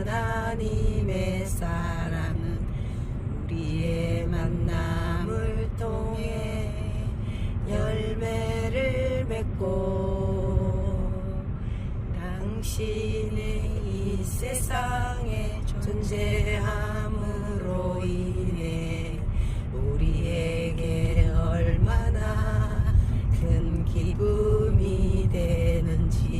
하나님의 사랑은 우리의 만남을 통해 열매를 맺고 당신의 이 세상에 존재함으로 인해 우리에게 얼마나 큰 기쁨이 되는지